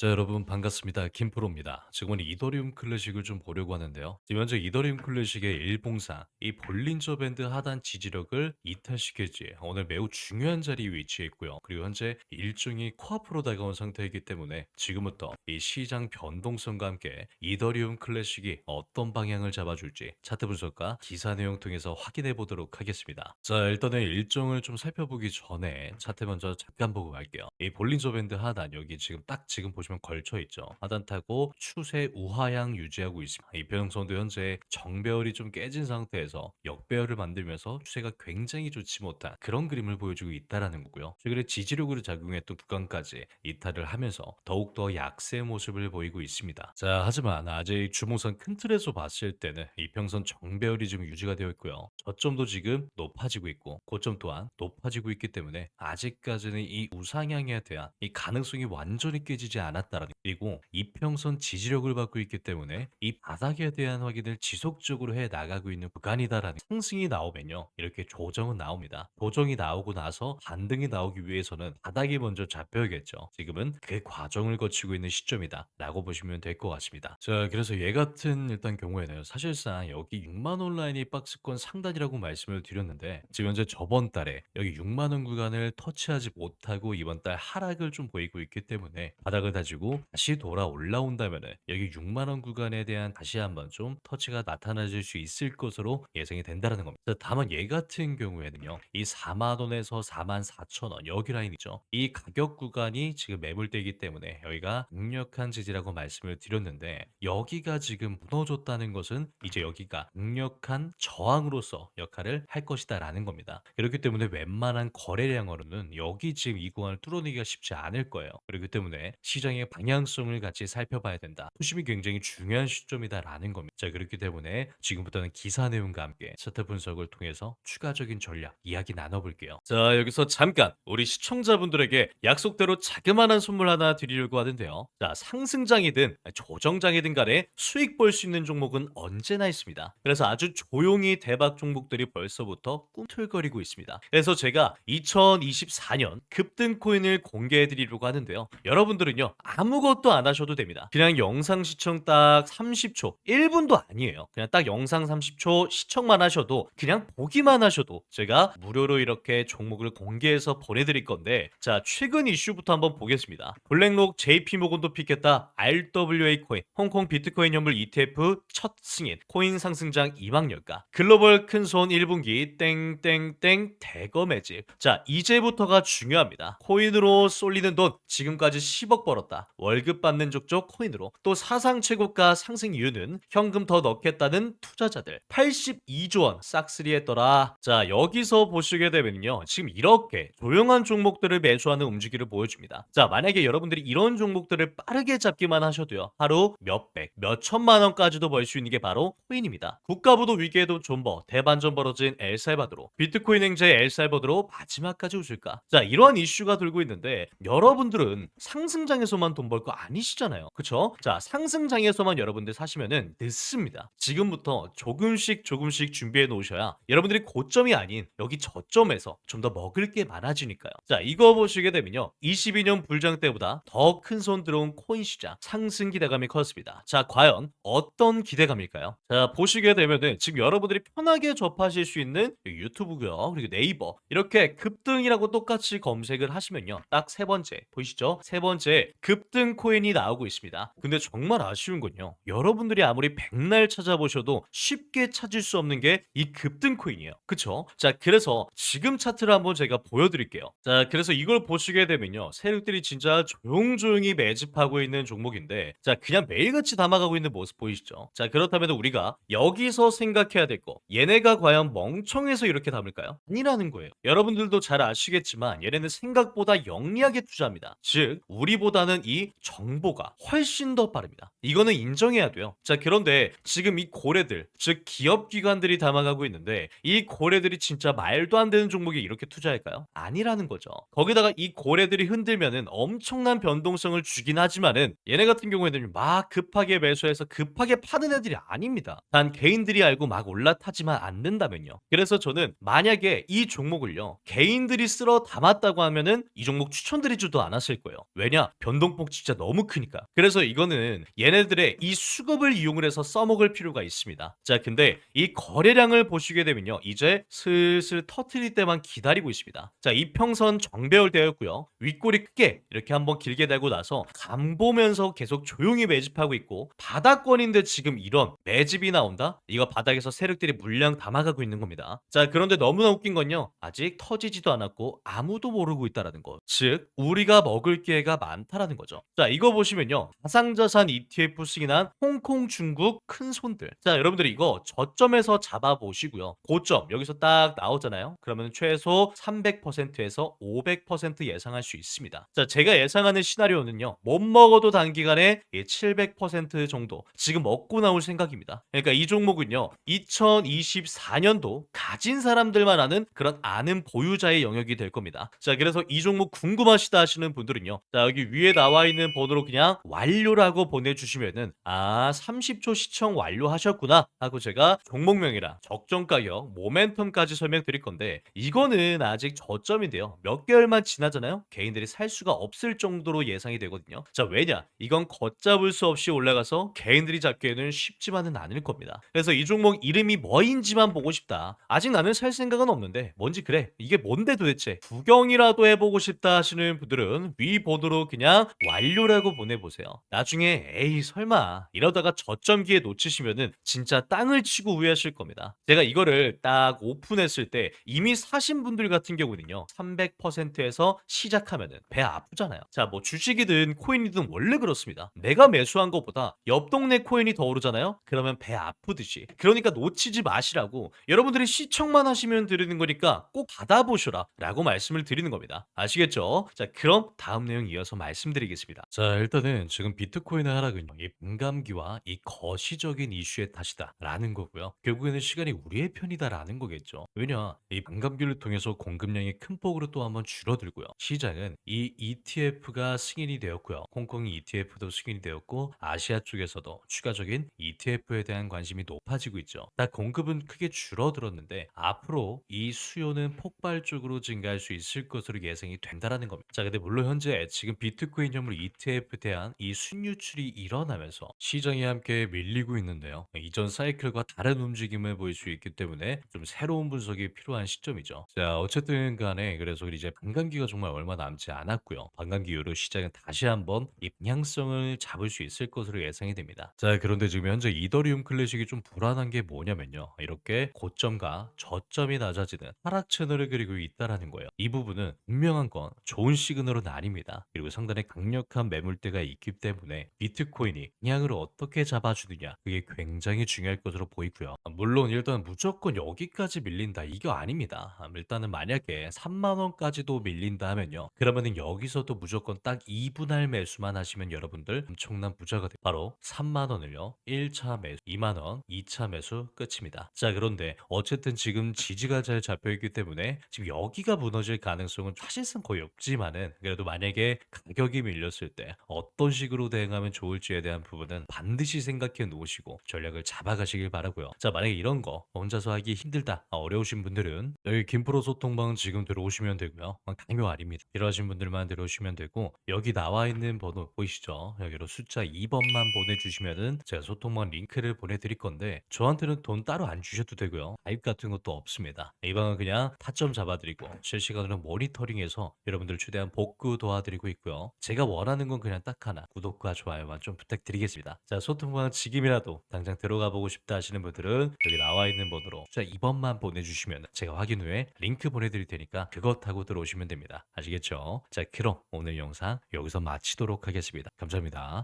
자, 여러분 반갑습니다. 김프로입니다. 지금은 이더리움 클래식을 좀 보려고 하는데요. 지금 현재 이더리움 클래식의 일봉상 이 볼린저 밴드 하단 지지력을 이탈시킬지 오늘 매우 중요한 자리에 위치해 있고요. 그리고 현재 일정이 코앞으로 다가온 상태이기 때문에 지금부터 이 시장 변동성과 함께 이더리움 클래식이 어떤 방향을 잡아줄지 차트 분석과 기사 내용 통해서 확인해 보도록 하겠습니다. 자, 일단은 일정을 좀 살펴보기 전에 차트 먼저 잠깐 보고 갈게요. 이 볼린저 밴드 하단 여기 지금 딱 지금 보시면 걸쳐 있죠. 하단 타고 추세 우하향 유지하고 있습니다. 이 변동성도 현재 정배열이 좀 깨진 상태에서 역배열을 만들면서 추세가 굉장히 좋지 못한 그런 그림을 보여주고 있다라는 거고요. 최근에 지지력으로 작용했던 구간까지 이탈을 하면서 더욱더 약세 모습을 보이고 있습니다. 자, 하지만 아직 주목선 큰 틀에서 봤을 때는 이평선 정배열이 지금 유지가 되어 있고요. 저점도 지금 높아지고 있고 고점 또한 높아지고 있기 때문에 아직까지는 이 우상향에 대한 이 가능성이 완전히 깨지지 않았 다라는 그리고 이평선 지지력을 받고 있기 때문에 이 바닥에 대한 확인을 지속적으로 해 나가고 있는 구간이다라는 상승이 나오면요 이렇게 조정은 나옵니다. 조정이 나오고 나서 반등이 나오기 위해서는 바닥이 먼저 잡혀야겠죠. 지금은 그 과정을 거치고 있는 시점이다라고 보시면 될 것 같습니다. 자 그래서 얘 같은 일단 경우에는 사실상 여기 6만 원 라인이 박스권 상단이라고 말씀을 드렸는데 지금 현재 저번 달에 여기 6만 원 구간을 터치하지 못하고 이번 달 하락을 좀 보이고 있기 때문에 바닥을 다 지고 다시 돌아 올라온다면 은 여기 6만 원 구간에 대한 다시 한번 좀 터치가 나타나질 수 있을 것으로 예상이 된다는 겁니다. 자, 다만 얘 같은 경우에는요. 이 4만 원에서 4만 4천 원 여기 라인이죠. 이 가격 구간이 지금 매물대이기 때문에 여기가 강력한 지지라고 말씀을 드렸는데 여기가 지금 무너졌다는 것은 이제 여기가 강력한 저항으로서 역할을 할 것이다라는 겁니다. 그렇기 때문에 웬만한 거래량으로는 여기 지금 이 구간을 뚫어내기가 쉽지 않을 거예요. 그렇기 때문에 시장 의 방향성을 같이 살펴봐야 된다. 투심이 굉장히 중요한 시점이다라는 겁니다. 자, 그렇기 때문에 지금부터는 기사 내용과 함께 차트 분석을 통해서 추가적인 전략 이야기 나눠볼게요. 자, 여기서 잠깐 우리 시청자분들에게 약속대로 자그마한 선물 하나 드리려고 하는데요. 자, 상승장이든 조정장이든 간에 수익 볼 수 있는 종목은 언제나 있습니다. 그래서 아주 조용히 대박 종목들이 벌써부터 꿈틀거리고 있습니다. 그래서 제가 2024년 급등 코인을 공개해 드리려고 하는데요. 여러분들은요, 아무것도 안 하셔도 됩니다. 그냥 영상 시청 딱 30초, 1분도 아니에요. 그냥 딱 영상 30초 시청만 하셔도 그냥 보기만 하셔도 제가 무료로 이렇게 종목을 공개해서 보내드릴 건데 자 최근 이슈부터 한번 보겠습니다. 블랙록 JP 모건도 픽했다 RWA 코인 홍콩 비트코인 현물 ETF 첫 승인 코인 상승장 2막열가 글로벌 큰손 1분기 땡땡땡 대거 매집 자 이제부터가 중요합니다. 코인으로 쏠리는 돈 지금까지 10억 벌었다. 월급 받는 족족 코인으로 또 사상 최고가 상승 이유는 현금 더 넣겠다는 투자자들 82조 원 싹쓸이 했더라. 자 여기서 보시게 되면요. 지금 이렇게 조용한 종목들을 매수하는 움직임을 보여줍니다. 자 만약에 여러분들이 이런 종목들을 빠르게 잡기만 하셔도요. 하루 몇백, 몇천만 원까지도 벌 수 있는 게 바로 코인입니다. 국가부도 위기에도 존버, 대반전 벌어진 엘살바도로, 비트코인 행제 엘살바도로 마지막까지 웃을까? 자 이러한 이슈가 돌고 있는데 여러분들은 상승장에서 만 돈 벌 거 아니시잖아요. 그쵸? 자 상승장에서만 여러분들 사시면은 늦습니다. 지금부터 조금씩 조금씩 준비해 놓으셔야 여러분들이 고점이 아닌 여기 저점에서 좀 더 먹을 게 많아지니까요. 자 이거 보시게 되면요. 22년 불장 때보다 더 큰 손 들어온 코인 시장 상승 기대감이 컸습니다. 자 과연 어떤 기대감일까요? 자 보시게 되면은 지금 여러분들이 편하게 접하실 수 있는 유튜브고요. 그리고 네이버 이렇게 급등이라고 똑같이 검색을 하시면요. 딱 세 번째 보이시죠? 세 번째 급등 코인이 나오고 있습니다. 근데 정말 아쉬운 건요. 여러분들이 아무리 백날 찾아보셔도 쉽게 찾을 수 없는 게 이 급등 코인이에요. 그쵸? 자 그래서 지금 차트를 한번 제가 보여드릴게요. 자 그래서 이걸 보시게 되면요. 세력들이 진짜 조용조용히 매집하고 있는 종목인데 자 그냥 매일같이 담아가고 있는 모습 보이시죠? 자 그렇다면 우리가 여기서 생각해야 될 거 얘네가 과연 멍청해서 이렇게 담을까요? 아니라는 거예요. 여러분들도 잘 아시겠지만 얘네는 생각보다 영리하게 투자합니다. 즉 우리 보다는 이 정보가 훨씬 더 빠릅니다. 이거는 인정해야 돼요. 자 그런데 지금 이 고래들 즉 기업 기관들이 담아가고 있는데 이 고래들이 진짜 말도 안 되는 종목에 이렇게 투자할까요? 아니라는 거죠. 거기다가 이 고래들이 흔들면은 엄청난 변동성을 주긴 하지만은 얘네 같은 경우에는 막 급하게 매수해서 급하게 파는 애들이 아닙니다. 단 개인들이 알고 막 올라타지만 않는다면요. 그래서 저는 만약에 이 종목을요 개인들이 쓸어 담았다고 하면은 이 종목 추천드리지도 않았을 거예요. 왜냐 이동폭 진짜 너무 크니까. 그래서 이거는 얘네들의 이 수급을 이용을 해서 써먹을 필요가 있습니다. 자, 근데 이 거래량을 보시게 되면요. 이제 슬슬 터트릴 때만 기다리고 있습니다. 자, 이평선 정배열되었고요. 윗골이 크게 이렇게 한번 길게 달고 나서 감 보면서 계속 조용히 매집하고 있고 바닥권인데 지금 이런 매집이 나온다? 이거 바닥에서 세력들이 물량 담아가고 있는 겁니다. 자, 그런데 너무나 웃긴 건요. 아직 터지지도 않았고 아무도 모르고 있다라는 거. 즉, 우리가 먹을 기회가 많다라는 거죠. 자, 이거 보시면요. 가상자산 ETF 승인한 홍콩, 중국 큰 손들. 자, 여러분들이 이거 저점에서 잡아보시고요. 고점 여기서 딱 나오잖아요. 그러면 최소 300%에서 500% 예상할 수 있습니다. 자, 제가 예상하는 시나리오는요. 못 먹어도 단기간에 700% 정도 지금 먹고 나올 생각입니다. 그러니까 이 종목은요. 2024년도 가진 사람들만 아는 그런 아는 보유자의 영역이 될 겁니다. 자, 그래서 이 종목 궁금하시다 하시는 분들은요. 자, 여기 위에 나와 있는 번호로 그냥 완료라고 보내주시면은 아 30초 시청 완료하셨구나 하고 제가 종목명이랑 적정 가격, 모멘텀까지 설명드릴 건데 이거는 아직 저점인데요. 몇 개월만 지나잖아요. 개인들이 살 수가 없을 정도로 예상이 되거든요. 자, 왜냐? 이건 걷잡을 수 없이 올라가서 개인들이 잡기에는 쉽지만은 않을 겁니다. 그래서 이 종목 이름이 뭐인지만 보고 싶다. 아직 나는 살 생각은 없는데 뭔지 그래. 이게 뭔데 도대체? 구경이라도 해보고 싶다 하시는 분들은 위 보드로 그냥 완료라고 보내보세요. 나중에 에이 설마 이러다가 저점기에 놓치시면은 진짜 땅을 치고 후회하실 겁니다. 제가 이거를 딱 오픈했을 때 이미 사신 분들 같은 경우는요 300%에서 시작하면은 배 아프잖아요. 자 뭐 주식이든 코인이든 원래 그렇습니다. 내가 매수한 것보다 옆 동네 코인이 더 오르잖아요. 그러면 배 아프듯이. 그러니까 놓치지 마시라고 여러분들이 시청만 하시면 드리는 거니까 꼭 받아보셔라 라고 말씀을 드리는 겁니다. 아시겠죠? 자 그럼 다음 내용 이어서 말씀드 리겠습니다. 자 일단은 지금 비트코인의 하락은요 이 분감기와 이 거시적인 이슈의 탓이다 라는 거고요. 결국에는 시간이 우리의 편이다라는 거겠죠. 왜냐 이 분감기를 통해서 공급량이 큰 폭으로 또 한번 줄어들고요. 시장은 이 ETF가 승인이 되었고요. 홍콩 ETF도 승인이 되었고 아시아 쪽에서도 추가적인 ETF에 대한 관심이 높아지고 있죠. 딱 공급은 크게 줄어들었는데 앞으로 이 수요는 폭발적으로 증가할 수 있을 것으로 예상이 된다라는 겁니다. 자, 근데 물론 현재 지금 비트코인 현물 ETF에 대한 이 순유출이 일어나면서 시장이 함께 밀리고 있는데요. 이전 사이클과 다른 움직임을 보일 수 있기 때문에 좀 새로운 분석이 필요한 시점이죠. 자, 어쨌든 간에 그래서 이제 반감기가 정말 얼마 남지 않았고요. 반감기 이후로 시장은 다시 한번 이 방향성을 잡을 수 있을 것으로 예상이 됩니다. 자, 그런데 지금 현재 이더리움 클래식이 좀 불안한 게 뭐냐면요. 이렇게 고점과 저점이 낮아지는 하락 채널을 그리고 있다라는 거예요. 이 부분은 분명한 건 좋은 시그널은 아닙니다. 그리고 상당히 강 력한 매물대가 있기 때문에 비트코인이 방향을 어떻게 잡아주느냐 그게 굉장히 중요할 것으로 보이고요. 물론 일단 무조건 여기까지 밀린다 이거 아닙니다. 일단은 만약에 3만 원까지도 밀린다 하면요. 그러면은 여기서도 무조건 딱 2분할 매수만 하시면 여러분들 엄청난 부자가 돼요. 바로 3만 원을요. 1차 매수, 2만 원, 2차 매수 끝입니다. 자 그런데 어쨌든 지금 지지가 잘 잡혀 있기 때문에 지금 여기가 무너질 가능성은 사실상 거의 없지만은 그래도 만약에 가격이 밀렸을 때 어떤 식으로 대응하면 좋을지에 대한 부분은 반드시 생각해 놓으시고 전략을 잡아가시길 바라고요. 자 만약에 이런 거 혼자서 하기 힘들다 아, 어려우신 분들은 여기 김프로 소통방 지금 들어오시면 되고요. 아, 강요 아닙니다. 필요하신 분들만 들어오시면 되고 여기 나와 있는 번호 보이시죠? 여기로 숫자 2번만 보내주시면은 제가 소통방 링크를 보내드릴 건데 저한테는 돈 따로 안 주셔도 되고요. 가입 같은 것도 없습니다. 이 방은 그냥 타점 잡아드리고 실시간으로 모니터링해서 여러분들 최대한 복구 도와드리고 있고요. 제가 원하는 건 그냥 딱 하나 구독과 좋아요만 좀 부탁드리겠습니다. 자 소통방 지금이라도 당장 들어가 보고 싶다 하시는 분들은 여기 나와 있는 번호로 숫자 2번만 보내주시면 제가 확인 후에 링크 보내드릴 테니까 그거 타고 들어오시면 됩니다. 아시겠죠? 자 그럼 오늘 영상 여기서 마치도록 하겠습니다. 감사합니다.